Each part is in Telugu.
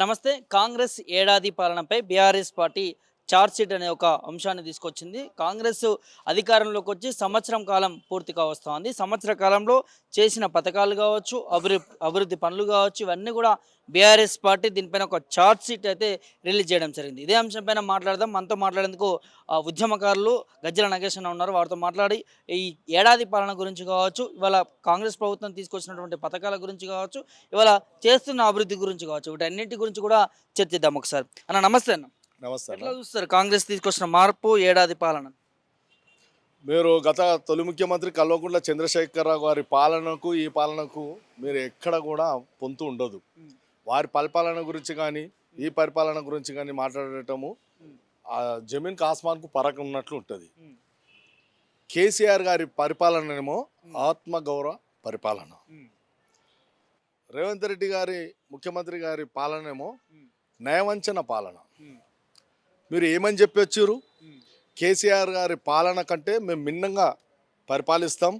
నమస్తే. కాంగ్రెస్ ఏడాది పాలనపై బీఆర్ఎస్ పార్టీ చార్జ్షీట్ అనే ఒక అంశాన్ని తీసుకొచ్చింది. కాంగ్రెస్ అధికారంలోకి వచ్చి సంవత్సరం కాలం పూర్తి వస్తోంది. సంవత్సర కాలంలో చేసిన పథకాలు కావచ్చు అభివృద్ధి అభివృద్ధి పనులు కావచ్చు ఇవన్నీ కూడా బీఆర్ఎస్ పార్టీ దీనిపైన ఒక చార్జ్ షీట్ అయితే రిలీజ్ చేయడం జరిగింది. ఇదే అంశం పైన మాట్లాడదాం. మనతో మాట్లాడేందుకు ఆ, ఉద్యమకారులు గజ్జల నగేష్ ఉన్నారు. వారితో మాట్లాడి ఈ ఏడాది పాలన గురించి కావచ్చు ఇవాళ కాంగ్రెస్ ప్రభుత్వం తీసుకొచ్చినటువంటి పథకాల గురించి కావచ్చు ఇవాళ చేస్తున్న అభివృద్ధి గురించి కావచ్చు వీటన్నింటి గురించి కూడా చర్చిద్దాం ఒకసారి. అన్న నమస్తే అన్న. నమస్తే ఎట్లా చూస్తారు? కాంగ్రెస్ తీసుకొచ్చిన మార్పు ఏడాది పాలన? మీరు గత తొలి ముఖ్యమంత్రి కల్వకుంట్ల చంద్రశేఖరరావు గారి పాలనకు ఈ పాలనకు మీరు ఎక్కడ కూడా పొంతు ఉండదు. వారి పరిపాలన గురించి కానీ ఈ పరిపాలన గురించి కానీ మాట్లాడటము. ఆ జమీన్ కాస్మాన్కు పరక ఉన్నట్లు ఉంటుంది. కేసీఆర్ గారి పరిపాలన ఏమో ఆత్మగౌరవ పరిపాలన. రేవంత్ రెడ్డి గారి ముఖ్యమంత్రి గారి పాలన ఏమో నయవంచన పాలన. మీరు ఏమని చెప్పి వచ్చారు? కేసీఆర్ గారి పాలన కంటే మేము మిన్నంగా పరిపాలిస్తాం.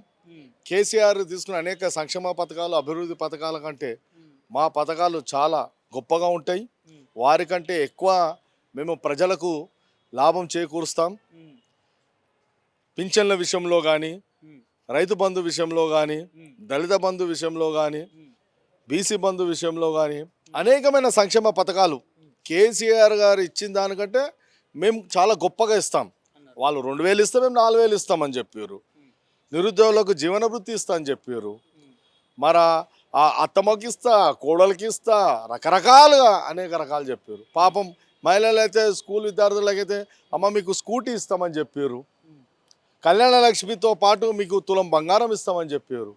కేసీఆర్ తీసుకున్న అనేక సంక్షేమ పథకాలు అభివృద్ధి పథకాల కంటే మా పథకాలు చాలా గొప్పగా ఉంటాయి. వారికంటే ఎక్కువ మేము ప్రజలకు లాభం చేకూరుస్తాం. పింఛన్ల విషయంలో కానీ రైతు బంధు విషయంలో కానీ దళిత బంధు విషయంలో కానీ బీసీ బంధు విషయంలో కానీ అనేకమైన సంక్షేమ పథకాలు కేసీఆర్ గారు ఇచ్చిన దానికంటే మేము చాలా గొప్పగా ఇస్తాం. వాళ్ళు రెండు వేలు ఇస్తే మేము నాలుగు వేలు ఇస్తామని చెప్పారు. నిరుద్యోగులకు జీవన వృత్తి ఇస్తా అని చెప్పారు. మరి ఆ అత్తమ్మకి ఇస్తా కోడలికి ఇస్తా రకరకాలుగా అనేక రకాలు చెప్పారు. పాపం మహిళలైతే స్కూల్ విద్యార్థులకైతే అమ్మ మీకు స్కూటీ ఇస్తామని చెప్పారు. కళ్యాణ లక్ష్మితో పాటు మీకు తులం బంగారం ఇస్తామని చెప్పారు.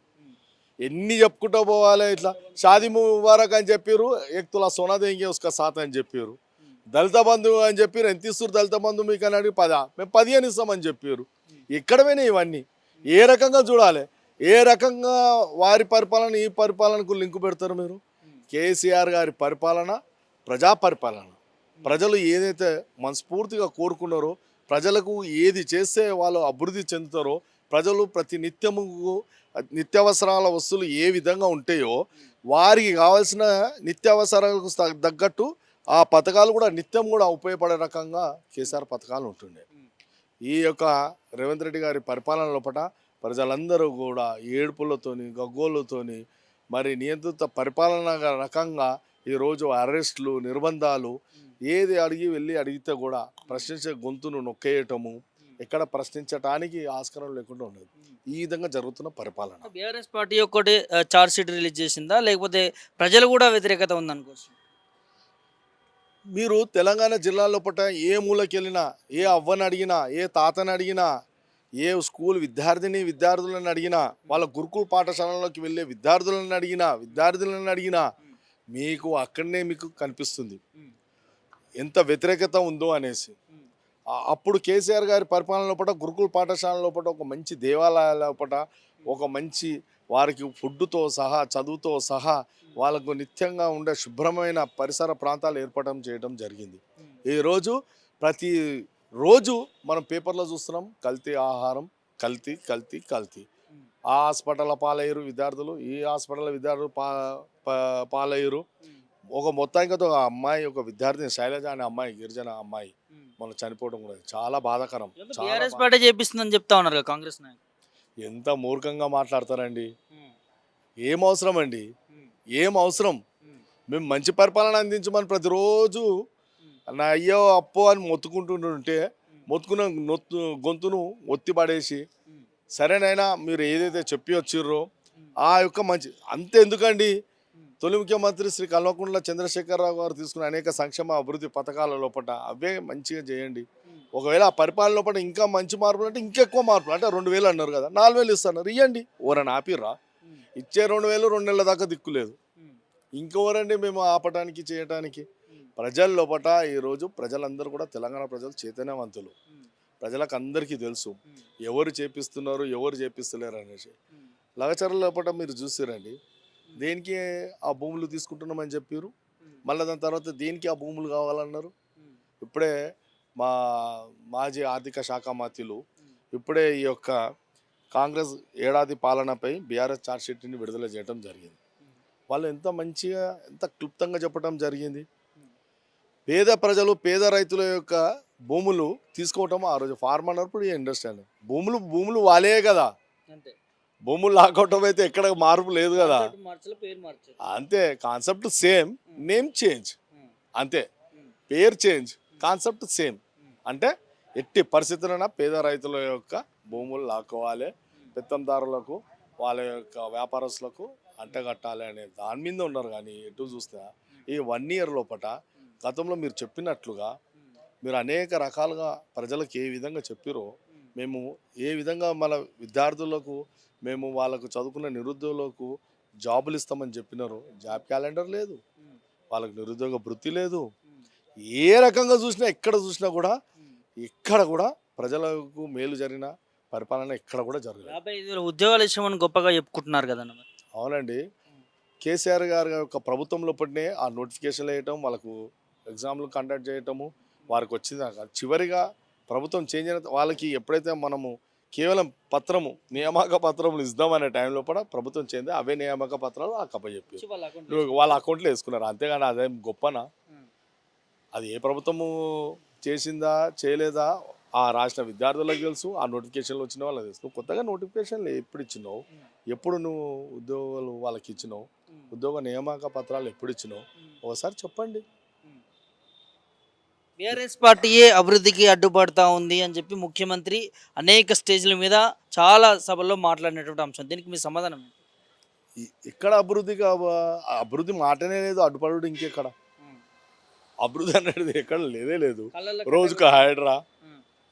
ఎన్ని చెప్పుకుంటూ పోవాలి ఇట్లా? షాదీ ముబారక్ అని చెప్పారు. ఎక్తుల తులా సోనా దేంగే ఉస్కా సాత్ అని చెప్పారు. దళిత బంధు అని చెప్పారు ఎంత ఇస్తారు దళిత బంధు మీకు అని అడిగి పదా. మేము పదిహేను ఇస్తామని చెప్పారు ఎక్కడ పోయినాయి ఇవన్నీ ఏ రకంగా చూడాలి? ఏ రకంగా వారి పరిపాలన ఈ పరిపాలనకు లింకు పెడతారు మీరు? కేసీఆర్ గారి పరిపాలన ప్రజా పరిపాలన. ప్రజలు ఏదైతే మనస్ఫూర్తిగా కోరుకున్నారో ప్రజలకు ఏది చేస్తే వాళ్ళు అభివృద్ధి చెందుతారో ప్రజలు ప్రతి నిత్యము నిత్యావసరాల వస్తువులు ఏ విధంగా ఉంటాయో వారికి కావాల్సిన నిత్యావసరాలకు తగ్గట్టు ఆ పథకాలు కూడా నిత్యం కూడా ఉపయోగపడే రకంగా కేసీఆర్ పథకాలు ఉంటుండే. ఈ యొక్క రేవంత్ రెడ్డి గారి పరిపాలన లోపల ప్రజలందరూ కూడా ఏడుపులతోని గగ్గోళ్ళతోని మరి నియంత్రిత పరిపాలన రకంగా ఈరోజు అరెస్టులు నిర్బంధాలు ఏది అడిగి వెళ్ళి అడిగితే కూడా ప్రశ్నించే గొంతును నొక్కేయటము ఎక్కడ ప్రశ్నించటానికి ఆస్కారం లేకుండా ఉండదు. ఈ విధంగా జరుగుతున్న పరిపాలన. బీఆర్ఎస్ పార్టీ ఒక్కటి చార్జ్ షీట్ రిలీజ్ చేసిందా? లేకపోతే ప్రజలు కూడా వ్యతిరేకత ఉందనుకోవచ్చు? మీరు తెలంగాణ జిల్లాలో లోపల ఏ మూలకెళ్ళినా ఏ అవ్వని అడిగినా ఏ తాతని అడిగినా ఏ స్కూల్ విద్యార్థిని విద్యార్థులను అడిగినా వాళ్ళ గురుకుల పాఠశాలలోకి వెళ్ళే విద్యార్థులను అడిగినా విద్యార్థులను అడిగినా మీకు అక్కడనే మీకు కనిపిస్తుంది. ఎంత వ్యతిరేకత ఉందో అనేసి. అప్పుడు కేసీఆర్ గారి పరిపాలన లోపల గురుకుల పాఠశాల లోపల ఒక మంచి దేవాలయాల లోపల ఒక మంచి వారికి ఫుడ్తో సహా చదువుతో సహా వాళ్ళకు నిత్యంగా ఉండే శుభ్రమైన పరిసర ప్రాంతాలు ఏర్పడడం చేయడం జరిగింది. ఈరోజు ప్రతి రోజు మనం పేపర్లో చూస్తున్నాం కల్తీ ఆహారం కల్తీ కల్తీ కల్తీ. ఆ హాస్పిటల్ పాలయ్యారు విద్యార్థులు ఈ హాస్పిటల్ విద్యార్థులు పా పాలయ్యారు. ఒక మొత్తానికి ఒక అమ్మాయి ఒక విద్యార్థిని శైలజ అనే అమ్మాయి గిరిజన అమ్మాయి. మనం చనిపోవడం కూడా చాలా బాధాకరం. చేపిస్తుందని చెప్తా ఉన్నారు కాంగ్రెస్ నాయకులు. ఎంత మూర్ఖంగా మాట్లాడతారండి? ఏం అవసరం అండి ఏం అవసరం? మేము మంచి పరిపాలన అందించమని ప్రతిరోజు నా అయ్యో అప్పో అని మొత్తుకుంటుంటే మొత్తుకున్న నొత్తు గొంతును ఒత్తి పడేసి సరేనైనా మీరు ఏదైతే చెప్పి వచ్చిర్రో ఆ యొక్క మంచి అంతే ఎందుకండి తొలి ముఖ్యమంత్రి శ్రీ కల్వకుంట్ల చంద్రశేఖరరావు గారు తీసుకున్న అనేక సంక్షేమ అభివృద్ధి పథకాల లోపల అవే మంచిగా చేయండి. ఒకవేళ ఆ పరిపాలన లోపల ఇంకా మంచి మార్పులు అంటే ఇంకెక్కువ మార్పులు. అంటే రెండు వేలు అన్నారు కదా నాలుగు వేలు ఇస్తున్నారు. ఇవ్వండి ఓరని ఆపిర్రా? ఇచ్చే రెండు వేలు రెండు నెలల దాకా దిక్కులేదు ఇంకెవరండి మేము ఆపటానికి చేయటానికి? ప్రజల లోపల ఈరోజు ప్రజలందరూ కూడా తెలంగాణ ప్రజలు చైతన్యవంతులు ప్రజలకు అందరికీ తెలుసు. ఎవరు చేపిస్తున్నారు ఎవరు చేపిస్తలేరు అనేసి. లగచర్ల లోపల మీరు చూసారండి. దేనికి ఆ భూములు తీసుకుంటున్నామని చెప్పారు మళ్ళీ దాని తర్వాత దేనికి ఆ భూములు కావాలన్నారు? ఇప్పుడే మా మాజీ ఆర్థిక శాఖ మంత్రులు ఇప్పుడే ఈ యొక్క కాంగ్రెస్ ఏడాది పాలనపై బీఆర్ఎస్ ఛార్జ్షీట్ని విడుదల చేయడం జరిగింది. వాళ్ళు ఎంత మంచిగా ఎంత క్లుప్తంగా చెప్పడం జరిగింది. పేద ప్రజలు పేద రైతుల యొక్క భూములు తీసుకోవటం ఆ రోజు ఫార్మర్ అన్నప్పుడు అని భూములు భూములు వాళ్ళే కదా. భూములు లాక్కోవటం అయితే ఎక్కడ మార్పు లేదు కదా. అంతే కాన్సెప్ట్ సేమ్ నేమ్ చేంజ్ అంతే. పేరు చేంజ్ కాన్సెప్ట్ సేమ్ అంటే ఎట్టి పరిస్థితులైనా పేద రైతుల యొక్క భూములు లాక్కోవాలి. పెత్తందారులకు వాళ్ళ యొక్క వ్యాపారస్తులకు అంటగట్టాలి అనే దాని మీద ఉన్నారు కానీ ఎటు చూస్తే ఈ వన్ ఇయర్ లోపట గతంలో మీరు చెప్పినట్లుగా మీరు అనేక రకాలుగా ప్రజలకు ఏ విధంగా చెప్పిరో మేము ఏ విధంగా మన విద్యార్థులకు మేము వాళ్ళకు చదువుకున్న నిరుద్యోగులకు జాబులు ఇస్తామని చెప్పినారు జాబ్ క్యాలెండర్ లేదు. వాళ్ళకు నిరుద్యోగ వృత్తి లేదు. ఏ రకంగా చూసినా ఎక్కడ చూసినా కూడా ఎక్కడ కూడా ప్రజలకు మేలు జరిగిన పరిపాలన ఎక్కడ కూడా జరగలేదు యాభై ఐదు వేల ఉద్యోగాలు ఇచ్చామని గొప్పగా చెప్పుకుంటున్నారు మరి. అవునండి కేసీఆర్ గారి యొక్క ప్రభుత్వంలో పడినే ఆ నోటిఫికేషన్లు వేయటం వాళ్ళకు ఎగ్జామ్లు కండక్ట్ చేయటము వారికి వచ్చింది. చివరిగా ప్రభుత్వం చేంజ్ అయిన వాళ్ళకి ఎప్పుడైతే మనము కేవలం పత్రము నియామక పత్రములు ఇద్దామనే టైంలో కూడా ప్రభుత్వం చేంది అవే నియామక పత్రాలు ఆ కప్పచెప్పి వాళ్ళ అకౌంట్లో వేసుకున్నారు అంతేగాని అదేం గొప్పనా. అది ఏ ప్రభుత్వము చేసిందా చేయలేదా ఆ రాసిన విద్యార్థులకు తెలుసు ఆ నోటిఫికేషన్లు వచ్చిన వాళ్ళకి తెలుసు నువ్వు కొత్తగా నోటిఫికేషన్లు ఎప్పుడు ఇచ్చినావు ఎప్పుడు నువ్వు ఉద్యోగాలు వాళ్ళకి ఇచ్చినావు. ఉద్యోగ నియామక పత్రాలు ఎప్పుడు ఇచ్చినావు. ఒకసారి చెప్పండి బీఆర్ఎస్ పార్టీయే అభివృద్ధికి అడ్డుపడతా ఉంది అని చెప్పి ముఖ్యమంత్రి అనేక స్టేజ్ల మీద చాలా సభల్లో మాట్లాడినటువంటి అంశం దీనికి మీ సమాధానం? ఈ- ఇక్కడ అభివృద్ధి మాటనే లేదు అడ్డుపడు ఇంకెక్కడ అభివృద్ధి అనేది ఎక్కడ లేదే లేదు. రోజుకు హైడ్రా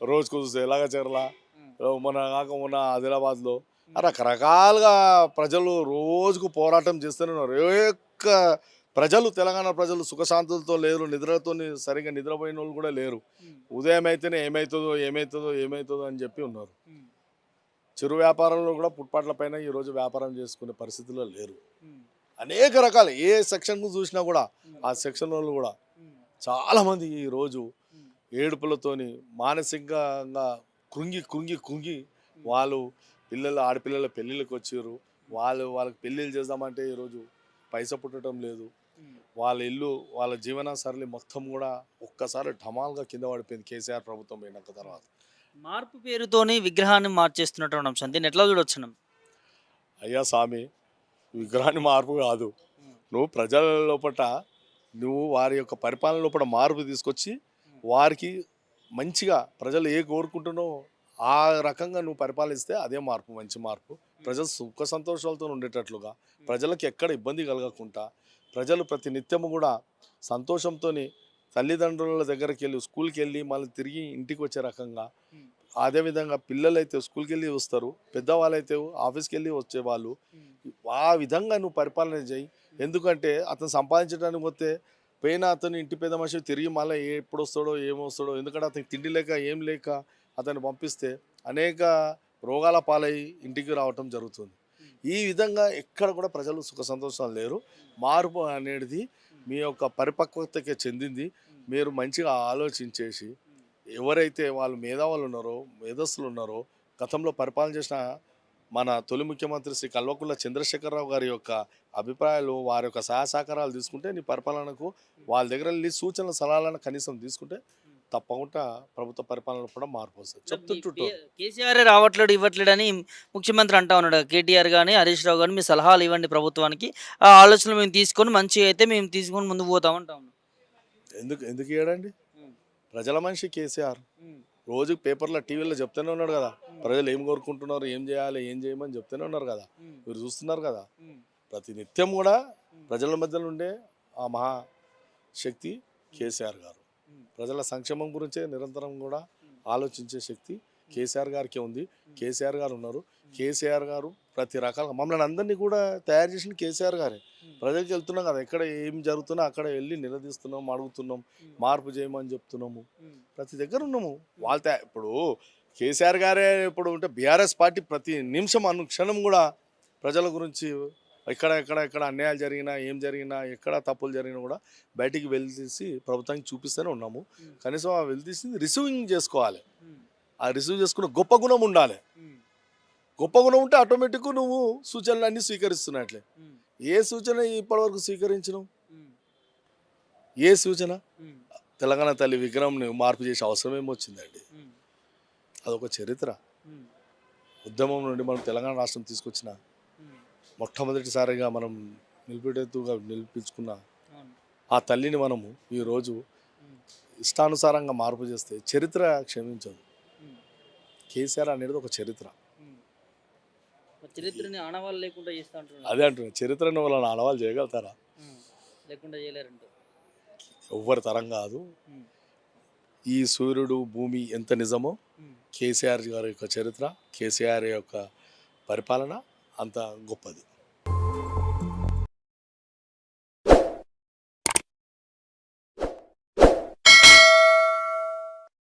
రోజుకు ఎలాగ చెరలా మన కాక మొన్న ఆదిలాబాద్లో. రకరకాలుగా ప్రజలు రోజుకు పోరాటం చేస్తూనే ఉన్నారు. ఏ ఒక్క ప్రజలు తెలంగాణ ప్రజలు సుఖశాంతులతో లేరు నిద్రతో సరిగ్గా నిద్రపోయిన వాళ్ళు కూడా లేరు. ఉదయం అయితేనే ఏమవుతుందో ఏమవుతుందో ఏమవుతుందో అని చెప్పి ఉన్నారు. చిరు వ్యాపారంలో కూడా పుట్పాట్ల పైన ఈరోజు వ్యాపారం చేసుకునే పరిస్థితిలో లేరు. అనేక రకాల ఏ సెక్షన్ చూసినా కూడా ఆ సెక్షన్ వాళ్ళు కూడా చాలామంది ఈరోజు ఏడుపులతోని మానసికంగా కృంగి కృంగి కృంగి వాళ్ళు పిల్లలు ఆడపిల్లల పెళ్ళిళ్ళకి వచ్చారు. వాళ్ళు వాళ్ళకి పెళ్ళిళ్ళు చేద్దామంటే ఈరోజు పైసా పుట్టడం లేదు. వాళ్ళ ఇల్లు వాళ్ళ జీవన సరళి మొత్తం కూడా ఒక్కసారి ఢమాల్గా కింద పడిపోయింది కేసీఆర్ ప్రభుత్వం పోయినాక తర్వాత. మార్పు పేరుతోని విగ్రహాన్ని మార్చేస్తున్నటువంటి అంశం. దీన్ని ఎట్లా చూడొచ్చు అయ్యా స్వామి విగ్రహాన్ని మార్పు కాదు. నువ్వు ప్రజల లోపట నువ్వు వారి యొక్క పరిపాలన లోపల మార్పు తీసుకొచ్చి వారికి మంచిగా ప్రజలు ఏ కోరుకుంటున్నావో ఆ రకంగా నువ్వు పరిపాలిస్తే అదే మార్పు మంచి మార్పు. ప్రజలు సుఖ సంతోషాలతో ఉండేటట్లుగా ప్రజలకు ఎక్కడ ఇబ్బంది కలగకుండా ప్రజలు ప్రతి నిత్యము కూడా సంతోషంతో తల్లిదండ్రుల దగ్గరికి వెళ్ళి స్కూల్కి వెళ్ళి మళ్ళీ తిరిగి ఇంటికి వచ్చే రకంగా అదేవిధంగా పిల్లలు అయితే స్కూల్కి వెళ్ళి వస్తారు పెద్దవాళ్ళు అయితే ఆఫీస్కి వెళ్ళి వచ్చేవాళ్ళు. ఆ విధంగా నువ్వు పరిపాలన చేయి. ఎందుకంటే అతను సంపాదించడానికి పోతే పోయిన అతను ఇంటి పెద్ద మనిషి తిరిగి మళ్ళీ ఎప్పుడు వస్తాడో ఏమొస్తాడో ఎందుకంటే అతనికి తిండి లేక ఏం లేక అతన్ని పంపిస్తే అనేక రోగాల పాలై ఇంటికి రావటం జరుగుతుంది. ఈ విధంగా ఎక్కడ కూడా ప్రజలు సుఖ సంతోషాలు లేరు. మార్పు అనేది మీ యొక్క పరిపక్వతకి చెందింది. మీరు మంచిగా ఆలోచించేసి ఎవరైతే వాళ్ళు మేధావులు ఉన్నారో మేధస్సులు ఉన్నారో గతంలో పరిపాలన చేసిన మన తొలి ముఖ్యమంత్రి శ్రీ కల్వకుంట్ల చంద్రశేఖరరావు గారి యొక్క అభిప్రాయాలు వారి యొక్క సహాయ సహకారాలు తీసుకుంటే నీ పరిపాలనకు వాళ్ళ దగ్గర వెళ్ళి సూచనల సలహాలను కనీసం తీసుకుంటే తప్పకుండా ప్రభుత్వ పరిపాలన కూడా మార్పు వస్తుంది. చెప్తుంటుంటూ. కేసీఆర్ రావట్లేడు ఇవ్వట్లేడు అని ముఖ్యమంత్రి అంటా ఉన్నాడు కేటీఆర్ కానీ హరీష్ రావు కానీ మీ సలహాలు ఇవ్వండి ప్రభుత్వానికి. ఆ ఆలోచనలు మేము తీసుకొని మంచిగా అయితే మేము తీసుకొని ముందుకు పోతాం అంటా ఉన్నాం. ఎందుకు ఎందుకు ఇవ్వడండి ప్రజల మనిషి కేసీఆర్. రోజు పేపర్లో టీవీలో చెప్తూనే ఉన్నాడు కదా. ప్రజలు ఏం కోరుకుంటున్నారు ఏం చేయాలి ఏం చేయమని చెప్తూనే ఉన్నారు కదా. మీరు చూస్తున్నారు కదా. ప్రతి నిత్యం కూడా ప్రజల మధ్యలో ఉండే ఆ మహా శక్తి కేసీఆర్ గారు. ప్రజల సంక్షేమం గురించే నిరంతరం కూడా ఆలోచించే శక్తి కేసీఆర్ గారికి ఉంది. కేసీఆర్ గారు ఉన్నారు. కేసీఆర్ గారు ప్రతి రకాలుగా మమ్మల్ని అందరినీ కూడా తయారు చేసిన కేసీఆర్ గారే. ప్రజలకు వెళ్తున్నాం కదా ఎక్కడ ఏం జరుగుతున్నా అక్కడ వెళ్ళి నిలదీస్తున్నాం అడుగుతున్నాం మార్పు చేయమని చెప్తున్నాము. ప్రతి దగ్గర ఉన్నాము. వాళ్ళ ఇప్పుడు కేసీఆర్ గారే ఇప్పుడు ఉంటే బీఆర్ఎస్ పార్టీ ప్రతి నిమిషం అనుక్షణం కూడా ప్రజల గురించి ఎక్కడ ఎక్కడ ఎక్కడ అన్యాయాలు జరిగినా ఏం జరిగినా ఎక్కడ తప్పులు జరిగినా కూడా బయటికి వెళ్తీసి ప్రభుత్వానికి చూపిస్తూనే ఉన్నాము. కనీసం ఆ వెళ్తీసింది రిసీవింగ్ చేసుకోవాలి. ఆ రిసీవ్ చేసుకున్న గొప్ప గుణం ఉండాలి. గొప్ప గుణం ఉంటే ఆటోమేటిక్ నువ్వు సూచనలు అన్నీ స్వీకరిస్తున్నట్లే ఏ సూచన ఇప్పటివరకు స్వీకరించను ఏ సూచన? తెలంగాణ తల్లి విగ్రహంని మార్పు చేసే అవసరం ఏమొచ్చిందండి అదొక చరిత్ర. ఉద్యమం నుండి మనం తెలంగాణ రాష్ట్రం తీసుకొచ్చిన మొట్టమొదటిసారిగా మనం నిలిపిటెత్తుగా నిలిపించుకున్న. ఆ తల్లిని మనము ఈరోజు ఇష్టానుసారంగా మార్పు చేస్తే చరిత్ర క్షమించదు. కేసీఆర్ అనేది ఒక చరిత్ర. చరిత్రని ఆనవాళ్ళు లేకుండా చేస్తా అంటున్నారు. అదే అంటున్నా చరిత్రను వాళ్ళని ఆడవాళ్ళు చేయగలుగుతారా? లేకుండా చేయలేరంట. ఎవ్వరి తరం కాదు. ఈ సూర్యుడు భూమి ఎంత నిజమో. కేసీఆర్ గారి యొక్క చరిత్ర కేసీఆర్ యొక్క పరిపాలన అంత గొప్పది.